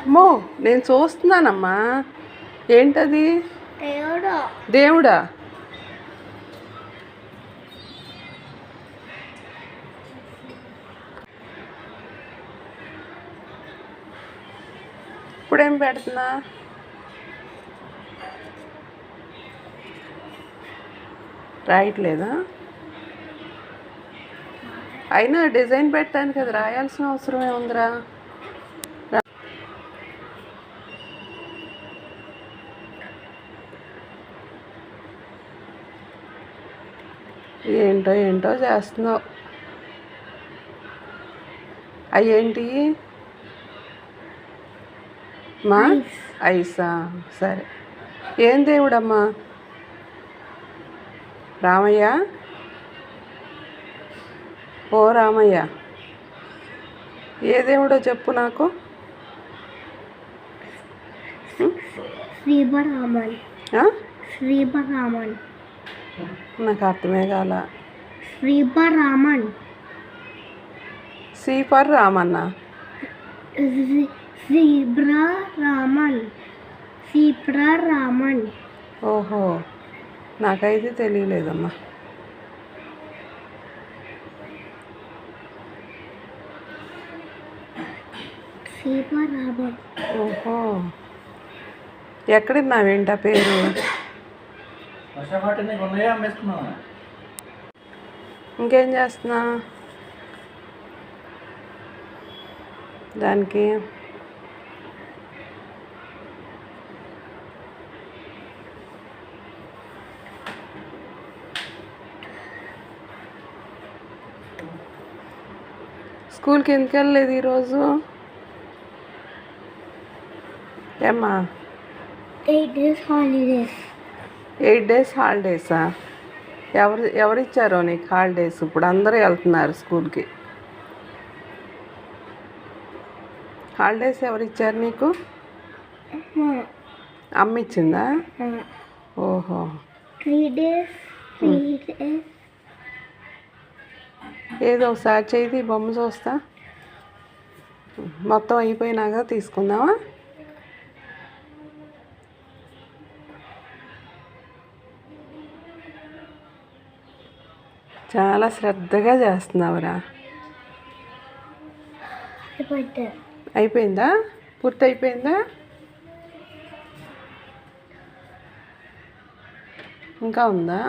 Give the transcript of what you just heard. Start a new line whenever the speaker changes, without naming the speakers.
అమ్మో నేను చూస్తున్నానమ్మా. ఏంటది?
దేవుడు.
ఇప్పుడేం పెడుతున్నా? రాయట్లేదా? అయినా డిజైన్ పెట్టడానికి అది రాయాల్సిన అవసరం ఏముందిరా ఏంటో ఏంటో చేస్తున్నావు. అయ్యేంటి? మా? ఐసా. సరే. ఏం దేవుడమ్మా? రామయ్య? ఓ రామయ్య. ఏ దేవుడో చెప్పు నాకు.
శ్రీబరామన్
ఆ? నాకు అర్థమే కాల.
శ్రీబరామన్
సీపర్ రామన్న
శ్రీబ్రామన్ శ్రీబ్రామన్
ఓహో నాకైతే తెలియలేదమ్మా. ఓహో ఎక్కడున్నావేంటి పేరు? ఇంకేం చేస్తున్నా దానికి స్కూల్కి ఎందుకు వెళ్ళలేదు ఈరోజు ఏమ్మా
eight days holidays
eight days హాలిడేసా? ఎవరు ఎవరు ఇచ్చారో నీకు హాలిడేస్? ఇప్పుడు అందరూ వెళ్తున్నారు స్కూల్కి. హాలిడేస్ ఎవరు ఇచ్చారు నీకు అమ్మ ఇచ్చిందా ఓహో.
Three days three days.
ఏదో ఒకసారి చేయి బొమ్మ చూస్తా. మొత్తం అయిపోయినాక తీసుకుందామా? చాలా శ్రద్ధగా చేస్తున్నావురా. అయిపోయింది. పూర్తి అయిపోయిందా ఇంకా ఉందా?